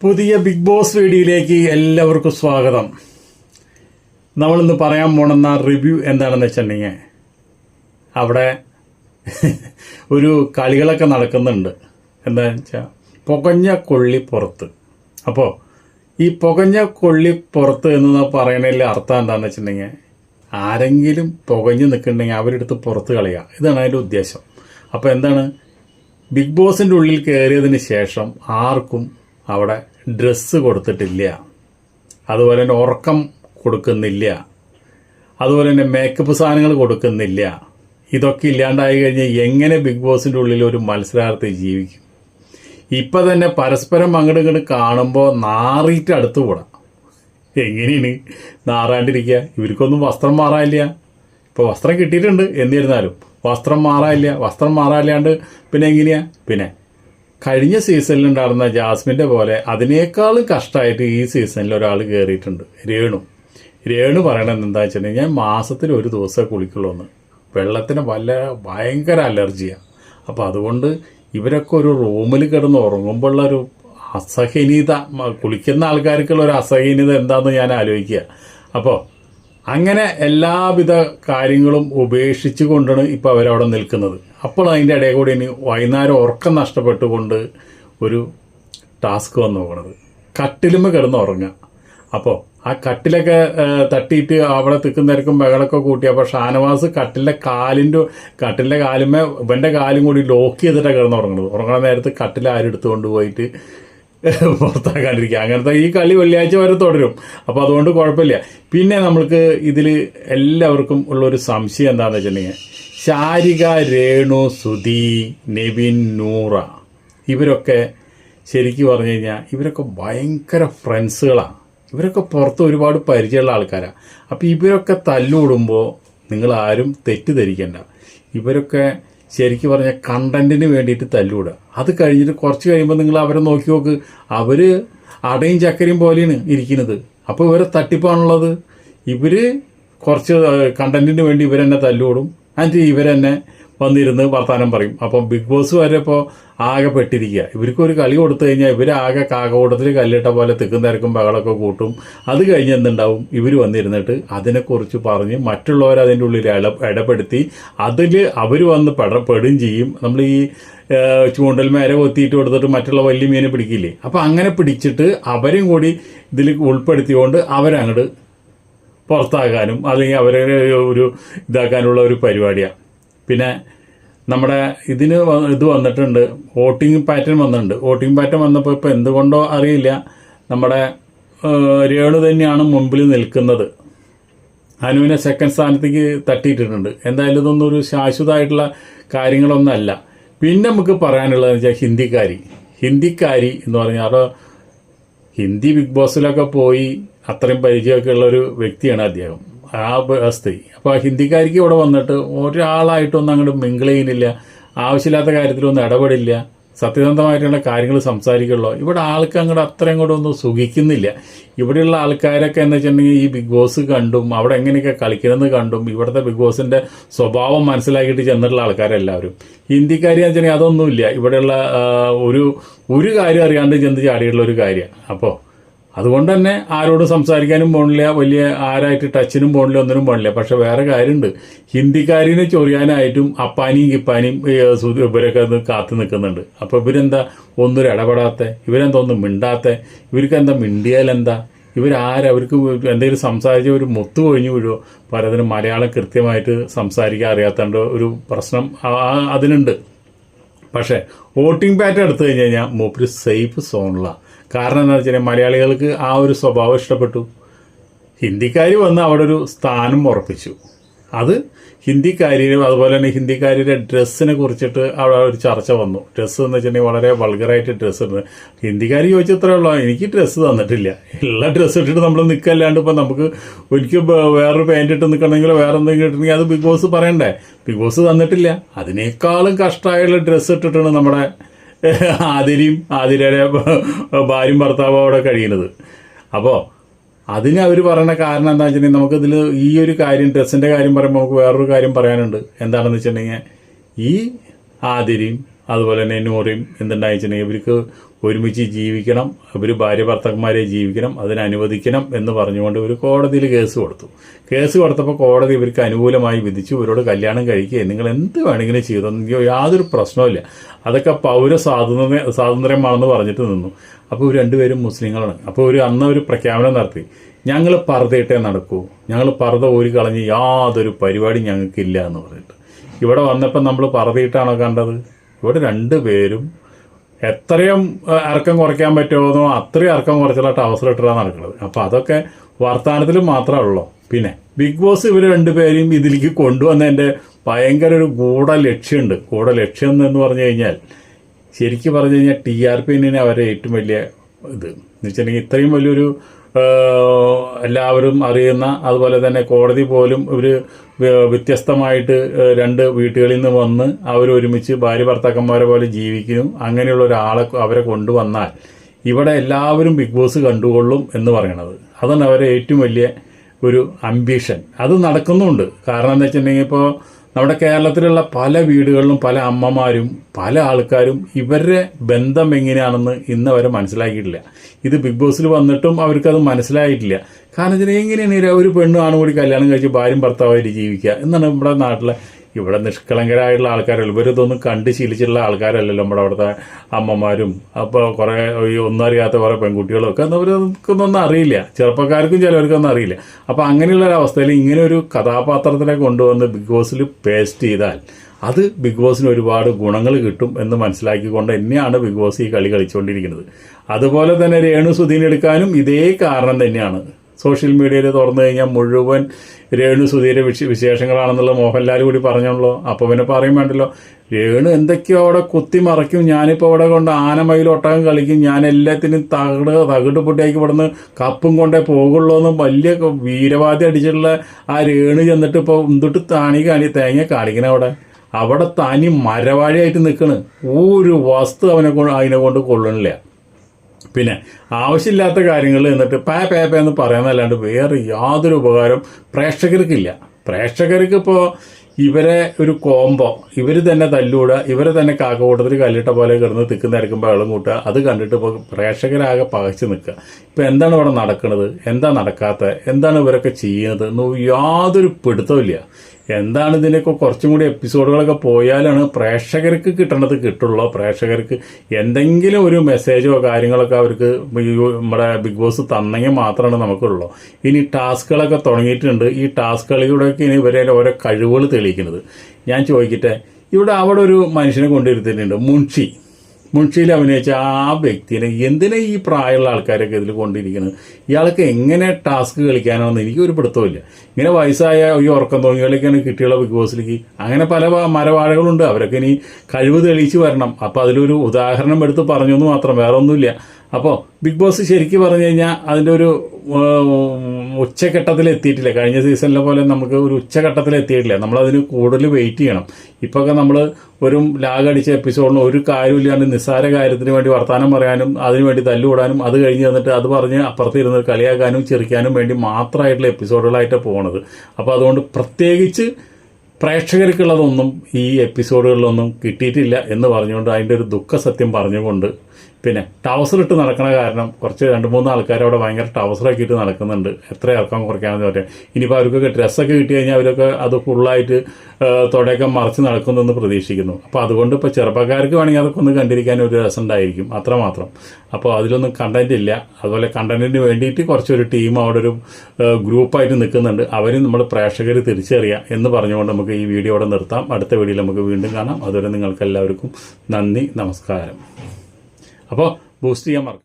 പുതിയ big boss വീഡിയോയിലേക്ക് എല്ലാവർക്കും സ്വാഗതം. നമ്മളിന്ന് പറയാൻ പോണെന്ന റിവ്യൂ എന്താണെന്ന് വെച്ചിട്ടുണ്ടെങ്കിൽ അവിടെ ഒരു കളികളൊക്കെ നടക്കുന്നുണ്ട്. എന്താണെന്ന് വെച്ചാൽ പുകഞ്ഞ കൊള്ളി പുറത്ത്. അപ്പോൾ ഈ പുകഞ്ഞ കൊള്ളി പുറത്ത് എന്ന് പറയുന്നതിൽ അർത്ഥം എന്താണെന്ന് വെച്ചിട്ടുണ്ടെങ്കിൽ ആരെങ്കിലും പുകഞ്ഞ് നിൽക്കുന്നുണ്ടെങ്കിൽ അവരെടുത്ത് പുറത്ത് കളയുക ഇതാണ് അതിന്റെ ഉദ്ദേശം. അപ്പോൾ എന്താണ്? ബിഗ് ബോസിന്റെ ഉള്ളിൽ കയറിയതിന് ശേഷം ആർക്കും അവിടെ ഡ്രസ്സ് കൊടുത്തിട്ടില്ല. അതുപോലെ തന്നെ ഉറക്കം കൊടുക്കുന്നില്ല. അതുപോലെ തന്നെ മേക്കപ്പ് സാധനങ്ങൾ കൊടുക്കുന്നില്ല. ഇതൊക്കെ ഇല്ലാണ്ടായി കഴിഞ്ഞാൽ എങ്ങനെ ബിഗ് ബോസിന്റെ ഉള്ളിൽ ഒരു മത്സരാർത്ഥി ജീവിക്കും? ഇപ്പം തന്നെ പരസ്പരം അങ്ങോട്ട് ഇങ്ങോട്ട് കാണുമ്പോൾ നാറിയിട്ട് അടുത്ത് കൂടാം എങ്ങനെയാണ് നാറാണ്ടിരിക്കുക ഇവർക്കൊന്നും വസ്ത്രം മാറാനില്ല. ഇപ്പോൾ വസ്ത്രം കിട്ടിയിട്ടുണ്ട് എന്നിരുന്നാലും. വസ്ത്രം മാറാനില്ല. വസ്ത്രം മാറാനില്ലാണ്ട് പിന്നെ എങ്ങനെയാ? പിന്നെ കഴിഞ്ഞ സീസണിൽ ഉണ്ടായിരുന്ന ജാസ്മിന്റെ പോലെ അതിനേക്കാളും കഷ്ടമായിട്ട് ഈ സീസണിൽ ഒരാൾ കയറിയിട്ടുണ്ട് രേണു. രേണു പറയണത് എന്താ വെച്ചിട്ടുണ്ടെങ്കിൽ ഞാൻ മാസത്തിൽ ഒരു ദിവസമേ കുളിക്കുള്ളൂ എന്ന്. വെള്ളത്തിന് വല്ല ഭയങ്കര അലർജിയാണ് അപ്പോൾ അതുകൊണ്ട് ഇവരൊക്കെ ഒരു റൂമിൽ കിടന്ന് ഉറങ്ങുമ്പോഴുള്ള ഒരു അസഹനീയത കുളിക്കുന്ന ആൾക്കാർക്കുള്ള ഒരു അസഹനീയത എന്താണെന്ന് ഞാൻ ആലോചിക്കുക. അപ്പോൾ അങ്ങനെ എല്ലാവിധ കാര്യങ്ങളും ഉപേക്ഷിച്ചു കൊണ്ടാണ് ഇപ്പോൾ അവരവിടെ നിൽക്കുന്നത്. അപ്പോൾ അതിന്റെ ഇടയിൽ കൂടി ഇനി വൈകുന്നേരം ഉറക്കം നഷ്ടപ്പെട്ടുകൊണ്ട് ഒരു ടാസ്ക് വന്ന് നോക്കണത് കട്ടിലുമ്പ് കിടന്ന് ഉറങ്ങുക അപ്പോൾ ആ കട്ടിലൊക്കെ തട്ടിയിട്ട് അവിടെ തിക്കുന്നേരക്കും ബഹളൊക്കെ കൂട്ടി അപ്പോൾ ഷാനവാസ് കട്ടിലെ കാലിന്റെ കട്ടിലെ കാലുമേ ഇവന്റെ കാലും കൂടി ലോക്ക് ചെയ്തിട്ടാണ് കിടന്ന് ഉറങ്ങുന്നത് ഉറങ്ങണ നേരത്ത് കട്ടിൽ ആരെടുത്ത് കൊണ്ടുപോയിട്ട് പുറത്താക്കാണ്ടിരിക്കുക അങ്ങനത്തെ ഈ കളി വെള്ളിയാഴ്ച വരെ തുടരും. അപ്പോൾ അതുകൊണ്ട് കുഴപ്പമില്ല. പിന്നെ നമ്മൾക്ക് ഇതിൽ എല്ലാവർക്കും ഉള്ളൊരു സംശയം എന്താണെന്ന് വെച്ചിട്ടുണ്ടെങ്കിൽ ശാരിക രേണു സുധി നെവിൻ നൂറ. ഇവരൊക്കെ ശരിക്കും പറഞ്ഞു കഴിഞ്ഞാൽ ഇവരൊക്കെ ഭയങ്കര ഫ്രണ്ട്സുകളാണ് ഇവരൊക്കെ പുറത്ത് ഒരുപാട് പരിചയമുള്ള ആൾക്കാരാണ് അപ്പോൾ ഇവരൊക്കെ തല്ലുകൂടുമ്പോൾ നിങ്ങൾ ആരും തെറ്റിദ്ധരിക്കണ്ട. ഇവരൊക്കെ ശരിക്കും പറഞ്ഞാൽ കണ്ടന്റിന് വേണ്ടിയിട്ട് തല്ലുകൂടുക. അത് കഴിഞ്ഞിട്ട് കുറച്ച് കഴിയുമ്പോൾ നിങ്ങൾ അവരെ നോക്കി നോക്ക്. അവർ അടയും ചക്കരയും പോലെയാണ് ഇരിക്കുന്നത്. അപ്പോൾ ഇവരെ തട്ടിപ്പാണുള്ളത്. ഇവർ കുറച്ച് കണ്ടന്റിന് വേണ്ടി ഇവരെന്നെ തല്ലുകൂടും. എന്നിട്ട് തന്നെ വന്നിരുന്ന് വർത്തമാനം പറയും. അപ്പം ബിഗ് ബോസ് വരെ ഇപ്പോൾ ആകെ പെട്ടിരിക്കുക ഇവർക്ക് ഒരു കളി കൊടുത്തു കഴിഞ്ഞാൽ ഇവർ ആകെ കാകകൂടത്തിൽ കല്ലിട്ട പോലെ തിക്കും തിരക്കും ബഹളമൊക്കെ കൂട്ടും. അത് കഴിഞ്ഞ് എന്തുണ്ടാവും? ഇവർ വന്നിരുന്നിട്ട് അതിനെക്കുറിച്ച് പറഞ്ഞ് മറ്റുള്ളവർ അതിന്റെ ഉള്ളിൽ ഇട ഇടപെടുത്തി അതിൽ അവർ വന്ന് പെട പെടും ചെയ്യും. നമ്മൾ ഈ ചൂണ്ടൽ മേരെ കൊത്തിയിട്ട് കൊടുത്തിട്ട് മറ്റുള്ള വലിയ മീനെ പിടിക്കില്ലേ? അപ്പോൾ അങ്ങനെ പിടിച്ചിട്ട് അവരും കൂടി ഇതിൽ ഉൾപ്പെടുത്തിക്കൊണ്ട് അവരങ്ങോട്ട് പുറത്താക്കാനും അല്ലെങ്കിൽ അവരെ ഒരു ഇതാക്കാനുള്ള ഒരു പരിപാടിയാണ് പിന്നെ നമ്മുടെ ഇതിന് ഇത് വന്നിട്ടുണ്ട് വോട്ടിംഗ് പാറ്റേൺ വന്നിട്ടുണ്ട്. വോട്ടിംഗ് പാറ്റേൺ വന്നപ്പോൾ ഇപ്പോൾ എന്തുകൊണ്ടോ അറിയില്ല. നമ്മുടെ രേണു തന്നെയാണ് മുമ്പിൽ നിൽക്കുന്നത്. അനുവിനെ സെക്കൻഡ് സ്ഥാനത്തേക്ക് തട്ടിയിട്ടിട്ടുണ്ട്. എന്തായാലും ഇതൊന്നും ഒരു ശാശ്വതമായിട്ടുള്ള കാര്യങ്ങളൊന്നുമല്ല പിന്നെ നമുക്ക് പറയാനുള്ളതെന്ന് വെച്ചാൽ ഹിന്ദിക്കാരി. ഹിന്ദിക്കാരി എന്ന് പറഞ്ഞാൽ ഹിന്ദി ബിഗ് ബോസിലൊക്കെ പോയി അത്രയും പരിചയമൊക്കെ ഉള്ള ഒരു വ്യക്തിയാണ് അദ്ദേഹം. ആ അവസ്ഥ അപ്പോൾ ഹിന്ദിക്കാരിക്ക് ഇവിടെ വന്നിട്ട് ഒരാളായിട്ടൊന്നും അങ്ങോട്ട് മിങ്കിൾ ചെയ്യുന്നില്ല. ആവശ്യമില്ലാത്ത കാര്യത്തിലൊന്നും ഇടപെടില്ല. സത്യസന്ധമായിട്ടുള്ള കാര്യങ്ങൾ സംസാരിക്കുള്ളൂ. ഇവിടെ ആൾക്ക് അങ്ങോട്ട് അത്രയും കൂടെ ഒന്നും സുഖിക്കുന്നില്ല. ഇവിടെയുള്ള ആൾക്കാരൊക്കെ എന്ന് വെച്ചിട്ടുണ്ടെങ്കിൽ ഈ ബിഗ് ബോസ് കണ്ടും അവിടെ എങ്ങനെയൊക്കെ കളിക്കണമെന്ന് കണ്ടും ഇവിടുത്തെ ബിഗ് ബോസിന്റെ സ്വഭാവം മനസ്സിലാക്കിയിട്ട് ചെന്നിട്ടുള്ള ആൾക്കാരെല്ലാവരും. ഹിന്ദിക്കാരി എന്ന് വെച്ചിട്ടുണ്ടെങ്കിൽ അതൊന്നുമില്ല. ഇവിടെയുള്ള ഒരു ഒരു കാര്യം അറിയാണ്ട് ചെന്ന് ചാടിയിട്ടുള്ള ഒരു കാര്യമാണ് അപ്പോൾ അതുകൊണ്ട് തന്നെ ആരോട് സംസാരിക്കാനും പോണില്ല. വലിയ ആരായിട്ട് ടച്ചിനും പോണില്ല ഒന്നിനും പോണില്ല. പക്ഷെ വേറെ കാര്യമുണ്ട്. ഹിന്ദിക്കാരിനെ ചൊറിയാനായിട്ടും അപ്പാനിയും കിപ്പാനിയും ഇവരൊക്കെ കാത്തു നിൽക്കുന്നുണ്ട്. അപ്പൊ ഇവരെന്താ? ഒന്നും ഇടപെടാത്ത ഇവരെന്താ ഒന്നും മിണ്ടാത്ത ഇവർക്ക് എന്താ മിണ്ടിയാലെന്താ ഇവരാരവർക്ക് എന്തെങ്കിലും സംസാരിച്ച ഒരു മുത്തു കൊഴിഞ്ഞു വീഴുമോ പലതിനും മലയാളം കൃത്യമായിട്ട് സംസാരിക്കാൻ അറിയാത്തതുകൊണ്ട് ഒരു പ്രശ്നം അതിനുണ്ട്. പക്ഷേ വോട്ടിംഗ് പാറ്റേൺ എടുത്തു കഴിഞ്ഞ് കഴിഞ്ഞാൽ മൂപ്പര് സേഫ് സോണിലാണ് കാരണം എന്താ വെച്ചാൽ മലയാളികൾക്ക് ആ ഒരു സ്വഭാവം ഇഷ്ടപ്പെട്ടു. ഹിന്ദിക്കാർ വന്ന് അവിടെ ഒരു സ്ഥാനം ഉറപ്പിച്ചു. അത് ഹിന്ദിക്കാരിയും അതുപോലെ തന്നെ ഹിന്ദിക്കാരിയുടെ ഡ്രസ്സിനെ കുറിച്ചിട്ട് അവിടെ ഒരു ചർച്ച വന്നു. ഡ്രസ്സ് എന്ന് വെച്ചിട്ടുണ്ടെങ്കിൽ വളരെ വൾഗറായിട്ട് ഡ്രസ്സ് ഉണ്ട് ഹിന്ദിക്കാർ ചോദിച്ചത്രേ ഉള്ളൂ എനിക്ക് ഡ്രസ്സ് തന്നിട്ടില്ല. എല്ലാ ഡ്രസ്സ് ഇട്ടിട്ട് നമ്മൾ നിൽക്കല്ലാണ്ട് ഇപ്പം നമുക്ക് ഒരിക്കൽ വേറൊരു പാന്റ് ഇട്ട് നിൽക്കണമെങ്കിൽ വേറെ എന്തെങ്കിലും ഇട്ടിട്ടുണ്ടെങ്കിൽ അത് ബിഗ് ബോസ് പറയണ്ടേ? ബിഗ് ബോസ് തന്നിട്ടില്ല. അതിനേക്കാളും കഷ്ടമായുള്ള ഡ്രസ്സ് ഇട്ടിട്ടാണ് നമ്മുടെ ആതിരയും ആതിരയുടെ ഭാര്യയും ഭർത്താവും അവിടെ കഴിയുന്നത്. അപ്പോൾ അതിന് അവർ പറയുന്ന കാരണം എന്താ വെച്ചിട്ടുണ്ടെങ്കിൽ നമുക്കിതിൽ ഈ ഒരു കാര്യം ഡ്രസ്സിന്റെ കാര്യം പറയുമ്പോൾ നമുക്ക് വേറൊരു കാര്യം പറയാനുണ്ട്. എന്താണെന്ന് വെച്ചിട്ടുണ്ടെങ്കിൽ ഈ ആതിരയും അതുപോലെ തന്നെ നൂറയും എന്തുണ്ടായിച്ചിട്ടുണ്ടെങ്കിൽ ഇവർക്ക് ഒരുമിച്ച് ജീവിക്കണം ഇവർ ഭാര്യ ഭർത്താക്കന്മാരെ ജീവിക്കണം അതിനനുവദിക്കണം എന്ന് പറഞ്ഞുകൊണ്ട് ഒരു കോടതിയിൽ കേസ് കൊടുത്തു. കേസ് കൊടുത്തപ്പോൾ കോടതി ഇവർക്ക് അനുകൂലമായി വിധിച്ചു ഇവരോട് കല്യാണം കഴിക്കുക നിങ്ങൾ എന്ത് വേണമെങ്കിലും ചെയ്തോ യാതൊരു പ്രശ്നവുമില്ല അതൊക്കെ പൗര സ്വാതന്ത്ര്യ സ്വാതന്ത്ര്യമാണെന്ന് പറഞ്ഞിട്ട് നിന്നു. അപ്പോൾ ഇവർ രണ്ടുപേരും മുസ്ലിങ്ങളാണ്. അപ്പോൾ ഒരു അന്ന് ഒരു പ്രഖ്യാപനം നടത്തി. ഞങ്ങൾ പർദ്ദയിട്ടേ നടക്കൂ. ഞങ്ങൾ പർദ്ദ ഊരി കളഞ്ഞ് യാതൊരു പരിപാടി ഞങ്ങൾക്കില്ല എന്ന് പറഞ്ഞിട്ട്. ഇവിടെ വന്നപ്പോൾ നമ്മൾ പർദ്ദയിട്ടാണോ കണ്ടത്? ഇവിടെ രണ്ടുപേരും എത്രയും ഇറക്കം കുറയ്ക്കാൻ പറ്റുമോ അത്രയും ഇറക്കം കുറച്ചിട്ട് അവസരം ഇട്ടിട്ടാണ് നടക്കുന്നത്. അപ്പോൾ അതൊക്കെ വർത്തമാനത്തിൽ മാത്രമേ ഉള്ളൂ. പിന്നെ ബിഗ് ബോസ് ഇവർ രണ്ടുപേരെയും ഇതിലേക്ക് കൊണ്ടുവന്നതിന്റെ ഭയങ്കര ഒരു ഗൂഢ ലക്ഷ്യമുണ്ട് ഗൂഢ ലക്ഷ്യം എന്ന് പറഞ്ഞു കഴിഞ്ഞാൽ ശരിക്കും പറഞ്ഞു കഴിഞ്ഞാൽ ടി ആർ പി തന്നെ അവരെ ഏറ്റവും വലിയ ഇത്. എന്ന് വെച്ചിട്ടുണ്ടെങ്കിൽ ഇത്രയും വലിയൊരു എല്ലാവരും അറിയുന്ന അതുപോലെ തന്നെ കോടതി പോലും ഇവർ വ്യത്യസ്തമായിട്ട് രണ്ട് വീട്ടുകളിൽ നിന്ന് വന്ന് അവരൊരുമിച്ച് ഭാര്യ ഭർത്താക്കന്മാരെ പോലെ ജീവിക്കുന്നു. അങ്ങനെയുള്ള ഒരാളെ അവരെ കൊണ്ടുവന്നാൽ ഇവിടെ എല്ലാവരും ബിഗ് ബോസ് കണ്ടുകൊള്ളും എന്ന് പറയണത്. അതാണ് അവരെ ഏറ്റവും വലിയ ഒരു അംബിഷൻ അത് നടക്കുന്നുണ്ട്. കാരണം എന്താ വെച്ചിട്ടുണ്ടെങ്കിൽ ഇപ്പോൾ നമ്മുടെ കേരളത്തിലുള്ള പല വീടുകളിലും പല അമ്മമാരും പല ആൾക്കാരും ഇവരുടെ ബന്ധം എങ്ങനെയാണെന്ന് ഇന്ന് അവരെ മനസ്സിലാക്കിയിട്ടില്ല. ഇത് ബിഗ് ബോസിൽ വന്നിട്ടും അവർക്കത് മനസ്സിലായിട്ടില്ല. കാരണം വെച്ചാൽ എങ്ങനെയാണ് ഒരു പെണ്ണും ആണും കൂടി കല്യാണം കഴിച്ച് ഭാര്യയും ഭർത്താവായിട്ട് ജീവിക്കുക എന്നാണ് നമ്മുടെ നാട്ടിലെ ഇവിടെ നിഷ്കളങ്കരായിട്ടുള്ള ആൾക്കാരല്ല. ഇവരിതൊന്നും കണ്ട് ശീലിച്ചിട്ടുള്ള ആൾക്കാരല്ലല്ലോ നമ്മുടെ അവിടുത്തെ അമ്മമാരും. അപ്പോൾ കുറേ ഈ ഒന്നും അറിയാത്ത കുറേ പെൺകുട്ടികളും ഒക്കെ അവർക്കൊന്നും അറിയില്ല. ചെറുപ്പക്കാർക്കും ചിലവർക്കൊന്നും അറിയില്ല. അപ്പോൾ അങ്ങനെയുള്ള ഒരു അവസ്ഥയിൽ ഇങ്ങനെ ഒരു കഥാപാത്രത്തിനെ കൊണ്ടുവന്ന് ബിഗ് ബോസിൽ പേസ്റ്റ് ചെയ്താൽ അത് ബിഗ് ബോസിന് ഒരുപാട് ഗുണങ്ങൾ കിട്ടും എന്ന് മനസ്സിലാക്കിക്കൊണ്ട് തന്നെയാണ് ബിഗ് ബോസ് ഈ കളി കളിച്ചുകൊണ്ടിരിക്കുന്നത്. അതുപോലെ തന്നെ രേണു സുധീൻ എടുക്കാനും ഇതേ കാരണം തന്നെയാണ്. സോഷ്യൽ മീഡിയയിൽ തുറന്നു കഴിഞ്ഞാൽ മുഴുവൻ രേണു സുധീര വിശ വിശേഷങ്ങളാണെന്നുള്ള മോഹൻലാൽ കൂടി പറഞ്ഞല്ലോ അപ്പോൾ പിന്നെ പറയും വേണ്ടല്ലോ. രേണു എന്തൊക്കെയോ അവിടെ കുത്തി മറയ്ക്കും. ഞാനിപ്പോൾ അവിടെ കൊണ്ട് ആനമയിൽ ഒട്ടകം കളിക്കും. ഞാൻ എല്ലാത്തിനും തകട് തകിട് പൊട്ടിയാക്കി ഇവിടുന്ന് കപ്പും കൊണ്ടേ പോകുള്ളൂ എന്ന് വലിയ വീരവാദി അടിച്ചിട്ടുള്ള ആ രേണു ചെന്നിട്ട് ഇപ്പോൾ എന്തിട്ട് താണി കാണി തേങ്ങ കാണിക്കണ അവിടെ. അവിടെ തനി മരവാഴിയായിട്ട് നിൽക്കണ് ഒരു വസ്തു അവനെ കൊണ്ട് അതിനെ കൊണ്ട് കൊള്ളണില്ല. പിന്നെ ആവശ്യമില്ലാത്ത കാര്യങ്ങൾ എന്നിട്ട് പേ പേ പേ എന്ന് പറയുന്നതല്ലാണ്ട് വേറെ യാതൊരു ഉപകാരം പ്രേക്ഷകർക്കില്ല. പ്രേക്ഷകർക്ക് ഇപ്പോൾ ഇവരെ ഒരു കോംബോ ഇവർ തന്നെ തല്ലൂടുക ഇവരെ തന്നെ കാക്കകൂട്ടത്തിൽ കല്ലിട്ട പോലെ കിടന്ന് തിക്ക് നിരക്കുമ്പോൾ വെള്ളം കൂട്ടുക. അത് കണ്ടിട്ട് ഇപ്പോൾ പ്രേക്ഷകരാകെ പകച്ചു നിൽക്കുക. ഇപ്പം എന്താണ് ഇവിടെ നടക്കുന്നത് എന്താ നടക്കാത്തത് എന്താണ് ഇവരൊക്കെ ചെയ്യുന്നത്? എന്ന് യാതൊരു പിടുത്തമില്ല എന്താണ് ഇതിനൊക്കെ കുറച്ചും കൂടി എപ്പിസോഡുകളൊക്കെ പോയാലാണ് പ്രേക്ഷകർക്ക് കിട്ടേണ്ടത് കിട്ടുള്ളൂ. പ്രേക്ഷകർക്ക് എന്തെങ്കിലും ഒരു മെസ്സേജോ കാര്യങ്ങളൊക്കെ അവർക്ക് നമ്മുടെ ബിഗ് ബോസ് തന്നെങ്കിൽ മാത്രമാണ് നമുക്കുള്ളൂ. ഇനി ടാസ്കുകളൊക്കെ തുടങ്ങിയിട്ടുണ്ട്. ഈ ടാസ്കുകളിലൂടെയൊക്കെ ഇനി ഇവരെ ഓരോ കഴിവുകൾ തെളിയിക്കുന്നത്. ഞാൻ ചോദിക്കട്ടെ ഇവിടെ അവിടെ ഒരു മനുഷ്യനെ കൊണ്ടുവരുത്തിയിട്ടുണ്ട്. മുൻഷി. മുൻഷിയിൽ അഭിനയിച്ച ആ വ്യക്തിനെ എന്തിനാ ഈ പ്രായമുള്ള ആൾക്കാരൊക്കെ ഇതിൽ കൊണ്ടിരിക്കുന്നത്? ഇയാൾക്ക് എങ്ങനെ ടാസ്ക് കളിക്കാനാണെന്ന് എനിക്ക് ഒരു പിടുത്തമില്ല ഇങ്ങനെ വയസ്സായ ഈ ഉറക്കം തോന്നികളൊക്കെയാണ് കിട്ടിയുള്ള ബിഗ് ബോസിലേക്ക് അങ്ങനെ പല മരവാഴകളുണ്ട്. അവരൊക്കെ ഇനി കഴിവ് തെളിയിച്ച് വരണം. അപ്പോൾ അതിലൊരു ഉദാഹരണം എടുത്ത് പറഞ്ഞു എന്ന് മാത്രം വേറെ ഒന്നുമില്ല അപ്പോൾ ബിഗ് ബോസ് ശരിക്കും പറഞ്ഞു കഴിഞ്ഞാൽ അതിന്റെ ഒരു ഉച്ചഘട്ടത്തിൽ എത്തിയിട്ടില്ല കഴിഞ്ഞ സീസണിലെ പോലെ നമുക്ക് ഒരു ഉച്ചഘട്ടത്തിൽ എത്തിയിട്ടില്ല നമ്മളതിന് കൂടുതൽ വെയിറ്റ് ചെയ്യണം. ഇപ്പോഴൊക്കെ നമ്മൾ ഒരു ലാഗ് അടിച്ച എപ്പിസോഡിന് ഒരു കാര്യമില്ലാണ്ട് നിസ്സാര കാര്യത്തിന് വേണ്ടി വർത്തമാനം പറയാനും അതിനു വേണ്ടി തല്ലുകൂടാനും അത് കഴിഞ്ഞ് തന്നിട്ട് അത് പറഞ്ഞ് അപ്പുറത്ത് ഇരുന്ന് കളിയാക്കാനും ചെറിക്കാനും വേണ്ടി മാത്രമായിട്ടുള്ള എപ്പിസോഡുകളായിട്ട് പോകണത് അപ്പോൾ അതുകൊണ്ട് പ്രത്യേകിച്ച് പ്രേക്ഷകർക്കുള്ളതൊന്നും ഈ എപ്പിസോഡുകളിലൊന്നും കിട്ടിയിട്ടില്ല എന്ന് പറഞ്ഞുകൊണ്ട് അതിന്റെ ഒരു ദുഃഖസത്യം പറഞ്ഞുകൊണ്ട് പിന്നെ ടവസർ ഇട്ട് നടക്കണ കാരണം കുറച്ച് രണ്ട് മൂന്ന് ആൾക്കാർ അവിടെ ഭയങ്കര ടവസറാക്കിയിട്ട് നടക്കുന്നുണ്ട്. എത്ര ഇറക്കം കുറയ്ക്കാമെന്ന് പറയാം ഇനിയിപ്പോൾ അവർക്കൊക്കെ ഡ്രസ്സൊക്കെ കിട്ടി കഴിഞ്ഞാൽ അവരൊക്കെ അത് ഫുള്ളായിട്ട് തുടയൊക്കെ മറിച്ച് നടക്കുന്നെന്ന് പ്രതീക്ഷിക്കുന്നു. അപ്പോൾ അതുകൊണ്ട് ഇപ്പോൾ ചെറുപ്പക്കാർക്ക് വേണമെങ്കിൽ അതൊക്കെ ഒന്ന് കണ്ടിരിക്കാൻ ഒരു രസം ഉണ്ടായിരിക്കും അത്രമാത്രം. അപ്പോൾ അതിലൊന്നും കണ്ടന്റ് ഇല്ല. അതുപോലെ കണ്ടന്റിന് വേണ്ടിയിട്ട് കുറച്ചൊരു ടീം അവിടെ ഒരു ഗ്രൂപ്പായിട്ട് നിൽക്കുന്നുണ്ട്. അവരും നമ്മൾ പ്രേക്ഷകർ തിരിച്ചറിയാം എന്ന് പറഞ്ഞുകൊണ്ട് നമുക്ക് ഈ വീഡിയോ അവിടെ നിർത്താം. അടുത്ത വീഡിയോയിൽ നമുക്ക് വീണ്ടും കാണാം. അതുവരെ നിങ്ങൾക്ക് എല്ലാവർക്കും നന്ദി നമസ്കാരം. അപ്പോൾ ബൂസ്റ്റ് ചെയ്യാൻ മറക്കാം